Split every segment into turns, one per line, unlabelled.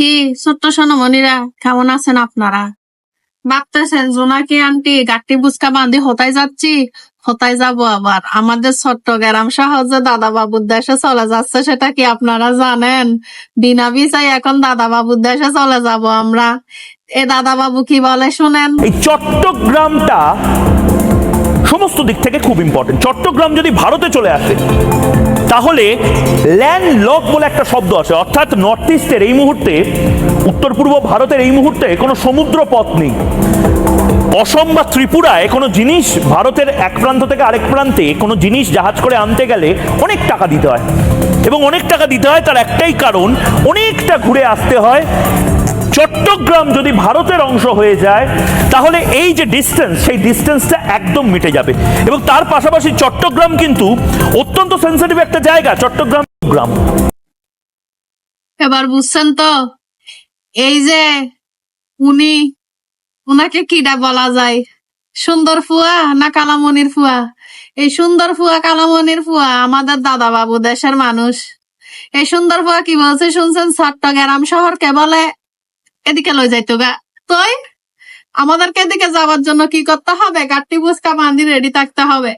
কি? ছোট্ট সোনমণিরা, কেমন আছেন আপনারা? ভাবতেছেন, জোনাকি আন্টি গাঠি বুসকা বান্ধি হতায় যাচ্ছি? হতায় যাব আবার। আমাদের চট্টগ্রাম সহজে দাদা বাবুর দেশে চলে যাচ্ছে, সেটা কি আপনারা জানেন? বিনা বিচাই এখন দাদা বাবুর দেশে চলে যাব আমরা। এ দাদা বাবু কি বলে শুনেন?
এই চট্টগ্রামটা সমস্ত দিক থেকে খুব ইম্পর্টেন্ট চট্টগ্রাম যদি ভারতে চলে আসে, তাহলে ল্যান্ড লক বলে একটা শব্দ আছে। অর্থাৎ নর্থ ইস্টের এই মুহূর্তে উত্তর পূর্ব ভারতের এই মুহূর্তে কোনো সমুদ্র পথ নেই। অসম বা ত্রিপুরায় কোনো জিনিস ভারতের এক প্রান্ত থেকে আরেক প্রান্তে কোনো জিনিস জাহাজ করে আনতে গেলে অনেক টাকা দিতে হয়। এবং অনেক টাকা দিতে হয় তার একটাই কারণ, অনেকটা ঘুরে আসতে হয় চট্টগ্রাম যদি ভারতের অংশ হয়ে যায়, তাহলে এই যে ডিস্টেন্স সেই ডিস্টেন্সটা একদম মিটে যাবে। এবং তার পাশাপাশি চট্টগ্রাম কিন্তু অত্যন্ত সেন্সিটিভ একটা জায়গা, চট্টগ্রাম। গ্রাম
এবার বুঝছেন তো? এই যে উনি, উনাকে কিডা বলা যায়? সুন্দর ফুয়া না কালামনির ফুয়া? এই সুন্দর ফুয়া কালামনির ফুয়া আমাদের দাদা বাবু দেশের মানুষ। এই সুন্দর ফুয়া কি বলছে শুনছেন? চট্টগ্রাম শহরকে বলে এদিকে লই যাইতো গা তুই, আমাদেরকে এদিকে যাওয়ার জন্য কি করতে হবে? গাট্টি বুসকা বান্ধি রেডি থাকতে হবে।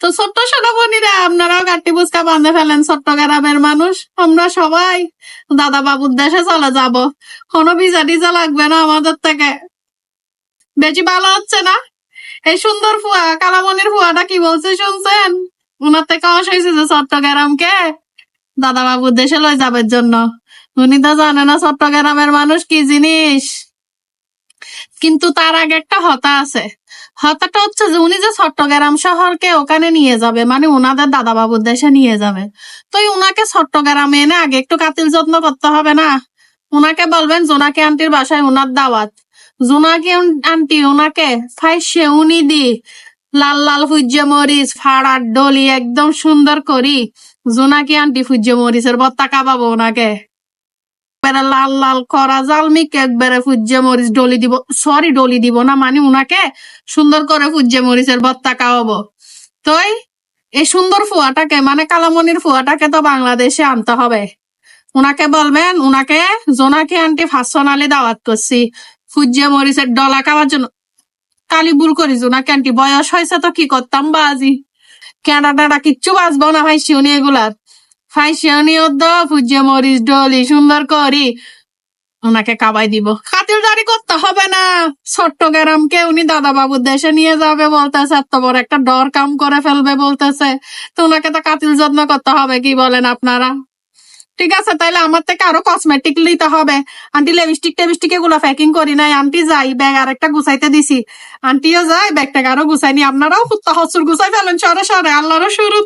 তো ছোট্ট সোনামণিরা আপনারাও গাট্টি বুসকা বাঁধে ফেলেন চট্টগ্রামের মানুষ। আমরা সবাই দাদা বাবুর দেশে চলে যাব। কোনো ভিজা টিজা লাগবে না আমাদের থেকে। বেশি ভালো হচ্ছে না? এই সুন্দর ফুয়া কালামনির ফুয়াটা কি বলছে শুনছেন? ওনার থেকে অস হয়েছে যে চট্টগ্রামকে দাদা বাবুর দেশে লই যাবার জন্য। উনি তো জানে না চট্টগ্রামের মানুষ কি জিনিস। কিন্তু তার আগে একটা হতা আছে। হতাটা হচ্ছে যে উনি যে চট্টগ্রাম শহরকে ওখানে নিয়ে যাবে মানে উনাদের দাদা বাবুর দেশে নিয়ে যাবে। তো উনাকে চট্টগ্রামে এনে আগে একটু কাতিল যত্ন করতে হবে না? উনাকে বলবেন, জোনাকি আন্টির বাসায় উনার দাওয়াত। জোনাকি আন্টি উনাকে ফাই সেউনি দি, লাল লাল ফুজ্জে মরিচ ফাড়ার ডলি একদম সুন্দর করি। জোনাকি আন্টি ফুজ্জে মরিচের বত্তা কাবাবো ওনাকে একবারে লাল লাল করা জালমিক একবারে ফুজ্জে মরিচ ডলি দিব। সরি ডলি দিব না মানে উনাকে সুন্দর করে ফুজ্জে মরিচের বত্তা খাওয়াবো। তোই, এই সুন্দর ফুয়াটাকে মানে কালামনির ফুয়াটাকে তো বাংলাদেশে আনতে হবে। উনাকে বলবেন, উনাকে জোনাকি আন্টি ফাঁসনালি দাওয়াত করছি ফুজ্জে মরিচের ডলা খাওয়ার জন্য। কালি ভুল করি জোনাকি আন্টি, বয়স হয়েছে তো কি করতাম বাজি? কেনা টেনা কিচ্ছু বাঁচবো না ভাই, শিউনি এগুলার। মরিচ ডলি, সুন্দর করি। ওনাকে কাবাই দিব। খাতিরদারি করতে হবে না। চট্টগ্রামকে উনি দাদা বাবুর দেশে নিয়ে যাবে বলতেছে, এত বড় একটা ডর কাম করে ফেলবে বলতেছে। তো ওনাকে তো কাতিল যত্ন করতে হবে, কি বলেন আপনারা? ঠিক আছে, তাইলে আমার থেকে আরও কসমেটিক নিতে হবে। আন্টি লিপস্টিক টেবিস্টিক এগুলো প্যাকিং করি নাই। আন্টি, যাই ব্যাগ আর একটা গুছাইতে দিছি। আন্টিও যায় ব্যাগটাকে আরও গুছাইনি আপনারাও কুত্তা হসুর গুছাই ফেলেন, সরে সরে আল্লাহরও শুরু